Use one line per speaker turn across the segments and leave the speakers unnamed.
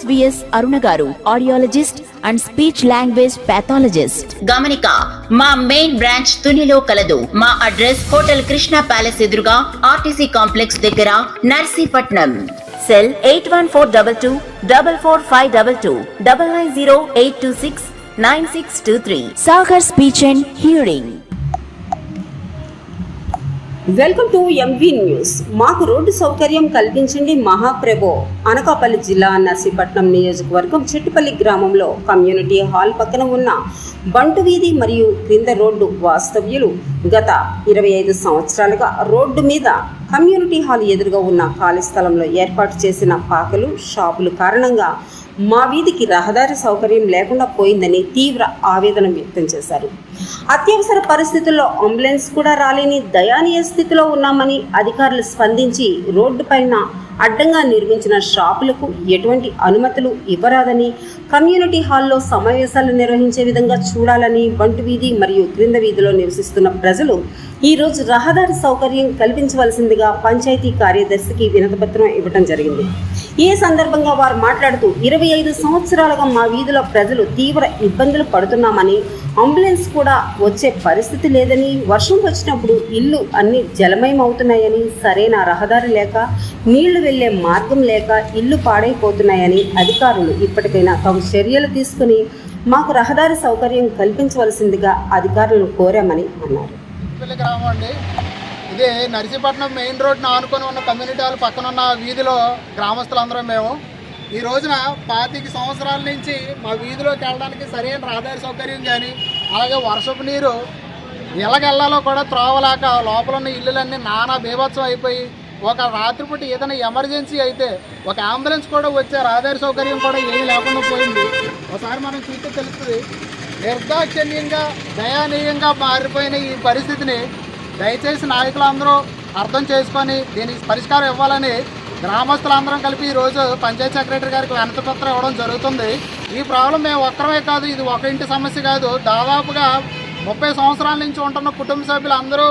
RSVS Aruna garu audiologist and speech language pathologist.
గమనిక మా main branch తునిలో కలదు. మా అడ్రస్ హోటల్ కృష్ణ ప్యాలెస్ ఎదురుగా ఆర్టీసీ కాంప్లెక్స్ దగ్గర Narsipatnam.
Cell eight one four double two double four five double two double nine zero eight two six nine six two three. Sagar speech and hearing
welcome to MV news. మాకు road సౌకర్యం కల్పించండి మహాప్రభో. అనకాపల్లి జిల్లా నర్సీపట్నం నియోజకవర్గం చెట్టుపల్లి గ్రామంలో community hall పక్కన ఉన్న బంటు వీధి మరియు క్రింద రోడ్డు వాస్తవ్యులు గత ఇరవై ఐదు సంవత్సరాలుగా రోడ్డు మీద కమ్యూనిటీ హాల్ ఎదురుగా ఉన్న ఖాళీ స్థలంలో ఏర్పాటు చేసిన పాకలు షాపులు కారణంగా మా వీధికి రహదారి సౌకర్యం లేకుండా పోయిందని తీవ్ర ఆవేదన వ్యక్తం చేశారు. అత్యవసర పరిస్థితుల్లో అంబులెన్స్ కూడా రాలేని దయానీయ స్థితిలో ఉన్నామని అధికారులు స్పందించి రోడ్డు పైన అడ్డంగా నిర్మించిన షాపులకు ఎటువంటి అనుమతులు ఇవ్వరాదని కమ్యూనిటీ హాల్లో సమావేశాలు నిర్వహించే విధంగా చూడాలని వంటి వీధి మరియు క్రింద వీధిలో నివసిస్తున్న ప్రజలు ఈరోజు రహదారి సౌకర్యం కల్పించవలసిందిగా పంచాయతీ కార్యదర్శికి వినతపత్రం ఇవ్వడం జరిగింది. ఈ సందర్భంగా వారు మాట్లాడుతూ ఇరవై ఐదు సంవత్సరాలుగా మా వీధిలో ప్రజలు తీవ్ర ఇబ్బందులు పడుతున్నామని అంబులెన్స్ కూడా వచ్చే పరిస్థితి లేదని వర్షం వచ్చినప్పుడు ఇల్లు అన్ని జలమయం అవుతున్నాయని సరైన రహదారి లేక నీళ్ళు వెళ్ళే మార్గం లేక ఇల్లు పాడైపోతున్నాయని అధికారులు ఇప్పటికైనా తమ చర్యలు తీసుకుని మాకు రహదారి సౌకర్యం కల్పించవలసిందిగా అధికారులను కోరామని అన్నారు.
పెళ్ళి గ్రామం అండి. ఇది నర్సీపట్నం మెయిన్ రోడ్ను ఆనుకొని ఉన్న కమ్యూనిటీ హాల్ పక్కన ఉన్న వీధిలో గ్రామస్తులందరం మేము. ఈ రోజున పాతిక సంవత్సరాల నుంచి మా వీధిలోకి వెళ్ళడానికి సరైన రహదారి సౌకర్యం కానీ అలాగే వర్షపు నీరు ఎలాగెళ్ళాలో కూడా త్రోవలేక లోపల ఉన్న ఇల్లులన్నీ నానా బీభత్సం అయిపోయి ఒక రాత్రిపూట ఏదైనా ఎమర్జెన్సీ అయితే ఒక అంబులెన్స్ కూడా వచ్చే రహదారి సౌకర్యం కూడా ఏమీ లేకుండా పోయింది. ఒకసారి మనం చూస్తే తెలుస్తుంది నిర్దాక్షణ్యంగా దయానీయంగా మారిపోయిన ఈ పరిస్థితిని దయచేసి నాయకులందరూ అర్థం చేసుకొని దీనికి పరిష్కారం ఇవ్వాలని గ్రామస్తులందరం కలిపి ఈరోజు పంచాయత్ సెక్రటరీ గారికి వినతి పత్రం ఇవ్వడం జరుగుతుంది. ఈ ప్రాబ్లం మేము ఒక్కరమే కాదు ఇది ఒక ఇంటి సమస్య కాదు. దాదాపుగా ముప్పై సంవత్సరాల నుంచి ఉంటున్న కుటుంబ సభ్యులు అందరూ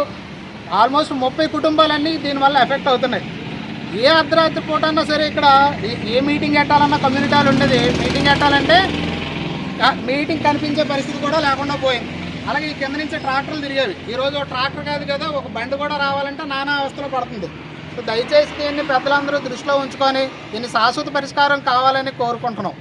ఆల్మోస్ట్ ముప్పై కుటుంబాలన్నీ దీనివల్ల ఎఫెక్ట్ అవుతున్నాయి. ఏ అర్ధరాత్రి పూట అన్నా సరే ఇక్కడ ఏ- మీటింగ్ పెట్టాలన్నా కమ్యూనిటీ హాల్ ఉండేది. మీటింగ్ పెట్టాలంటే మీటింగ్ కనిపించే పరిస్థితి కూడా లేకుండా పోయింది. అలాగే ఈ కింద నుంచి ట్రాక్టర్లు తిరిగేవి. ఈరోజు ఒక ట్రాక్టర్ కాదు కదా ఒక బండి కూడా రావాలంటే నానా అవస్థలో పడుతుంది. సో దయచేసి దీన్ని పెద్దలందరూ దృష్టిలో ఉంచుకొని దీన్ని శాశ్వత పరిష్కారం కావాలని కోరుకుంటున్నాం.